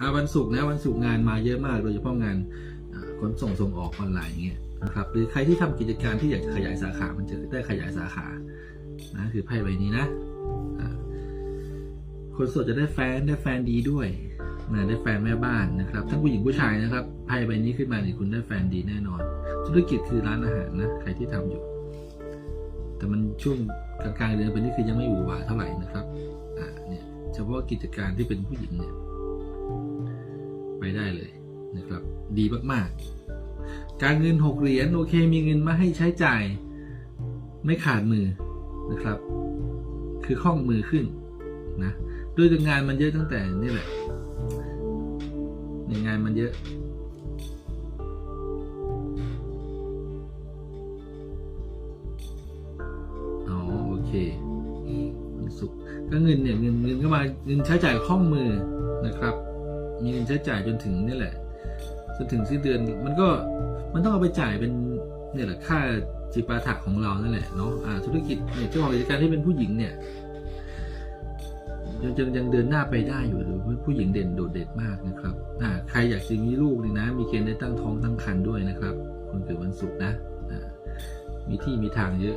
อาวันศุกร์นะวันศุกร์งานมาเยอะมาก โดยเฉพาะงานขนส่งส่งออกออนไลน์เงี้ยนะครับหรือใครที่ทำกิจการที่อยากจะขยายสาขา มันจะได้ขยายสาขานะคือไพ่ใบนี้นะคนโสดจะได้แฟนได้แฟนดีด้วยนะได้แฟนแม่บ้านนะครับทั้งผู้หญิงผู้ชายนะครับไพ่ใบนี้ขึ้นมาเนี่ยคุณได้แฟนดีแน่นอน ธุรกิจคือร้านอาหารนะใครที่ทำอยู่ แต่มันช่วงกลางๆเดือนไปนี่คือยังไม่หวือหวาเท่าไหร่นะครับอ่าเนี่ยเฉพาะกิจการที่เป็นผู้หญิงเนี่ย ไปได้เลยนะครับ ดีมากๆ การเงินหกเหรียญโอเคมีเงินมาให้ใช้จ่าย ไม่ขาดมือนะครับ คือคล่องมือขึ้นนะด้วยงานมันเยอะตั้งแต่นี่แหละในงานมันเยอะโอเควันศุกร์ก็เงินเนี่ยเงินเงินก็มาเงินใช้จ่ายคล่องมือนะครับ มีเงินใช้จ่ายจนถึงนี่แหละ จนถึงสิ้นเดือนมันก็มันต้องเอาไปจ่ายเป็นเนี่ยแหละค่าจิปาถะของเรานั่นแหละเนาะอ่าธุรกิจเนี่ยเจ้าของกิจการที่เป็นผู้หญิงเนี่ยยังยังยังเดินหน้าไปได้อยู่หรือผู้หญิงเด่นโดดเด่นมากนะครับอ่าใครอยากจะมีลูกนี่นะ มีเกณฑ์ได้ตั้งท้องตั้งครรภ์ด้วยนะครับคนเกิดวันศุกร์นะ มีที่มีทางเยอะ